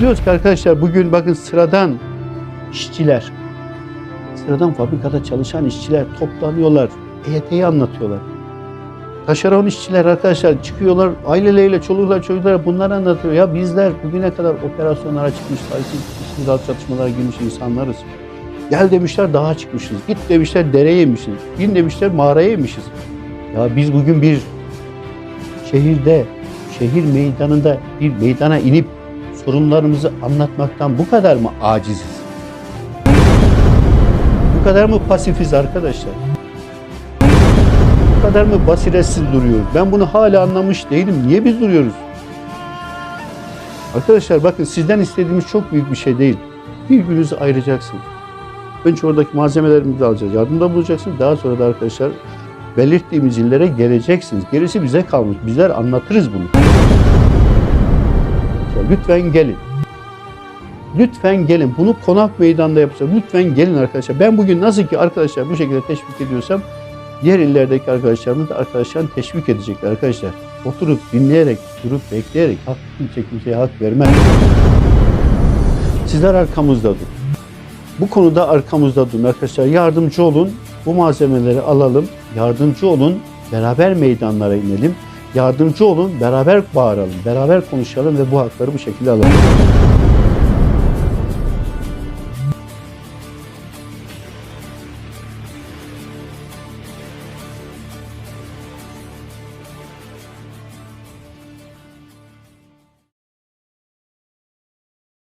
Diyoruz ki arkadaşlar bugün bakın sıradan işçiler, sıradan fabrikada çalışan işçiler toplanıyorlar, EYT'yi anlatıyorlar. Taşeron işçiler arkadaşlar çıkıyorlar aileleriyle, çoluklar, çocuklar bunları anlatıyor. Ya bizler bugüne kadar operasyonlara çıkmış, silahlı çatışmalara girmiş insanlarız. Gel demişler dağa çıkmışız. Git demişler dereye inmişiz. İn demişler mağaraya inmişiz. Ya biz bugün bir şehirde, şehir meydanında bir meydana inip sorunlarımızı anlatmaktan bu kadar mı aciziz? Bu kadar mı pasifiz arkadaşlar? Bu kadar mı basiretsiz duruyoruz? Ben bunu hala anlamış değilim. Niye biz duruyoruz? Arkadaşlar bakın sizden istediğimiz çok büyük bir şey değil. Bir gününüzü ayıracaksınız. Önce oradaki malzemelerimizi alacağız. Yardımda bulacaksınız. Daha sonra da arkadaşlar belirttiğimiz illere geleceksiniz. Gerisi bize kalmış. Bizler anlatırız bunu. Ya Lütfen gelin. Lütfen gelin. Bunu konak meydanda yapacağız. Lütfen gelin arkadaşlar. Ben bugün nasıl ki arkadaşlar bu şekilde teşvik ediyorsam diğer illerdeki arkadaşlarımız da arkadaşlarını teşvik edecekler arkadaşlar. Oturup dinleyerek, durup bekleyerek hak kimse kimseye hak vermez. Sizler arkamızda durun. Bu konuda arkamızda durun arkadaşlar. Yardımcı olun. Bu malzemeleri alalım. Yardımcı olun. Beraber meydanlara inelim. Yardımcı olun. Beraber bağıralım. Beraber konuşalım ve bu hakları bu şekilde alalım.